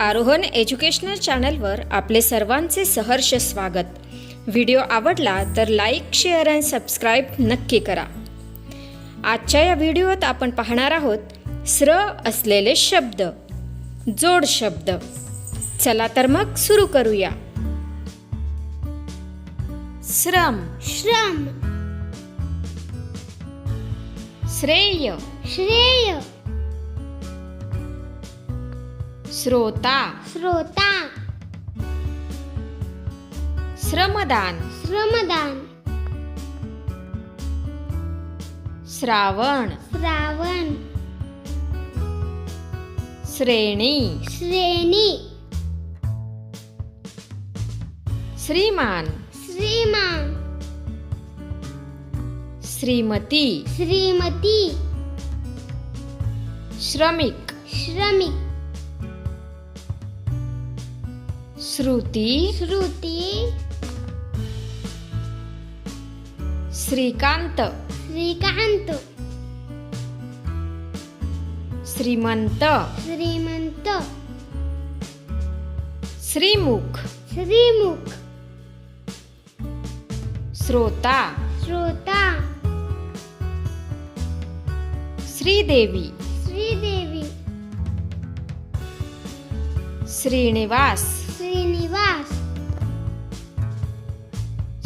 आरोहन educational चॅनलवर आपले सर्वांचे सहर्ष स्वागत. व्हिडिओ आवडला तर लाईक शेअर अँड सबस्क्राईब नक्की करा. आजच्या या व्हिडिओत आपण पाहणार आहोत स्र असलेले शब्द जोड शब्द. चला तर मग सुरू करूया. श्रम. श्रम. श्रेय. श्रेय. श्रोता। श्रोता। श्रमदान। श्रमदान। श्रावण। श्रावण। श्रेणी। श्रेणी। श्रीमान। श्रीमान। श्रीमती। श्रीमती। श्रमिक। श्रमिक। श्रुती. श्रुती. श्रीकांत. श्रीकांत. श्रीमंत. श्रीमंत. श्रीमुख. श्रीमुख. श्रोता. श्रोता. श्रीदेवी. श्रीदेवी. श्रीनिवास. श्रीनिवास।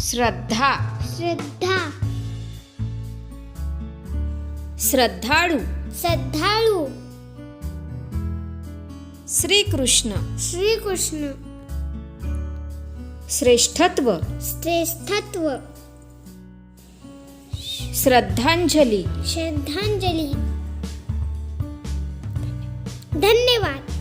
श्रद्धा। श्रद्धा। श्रद्धाळू। श्रद्धाळू। श्रीकृष्ण। श्रीकृष्ण। श्रेष्ठत्व। श्रेष्ठत्व। श्रद्धांजली। श्रद्धांजली। धन्यवाद।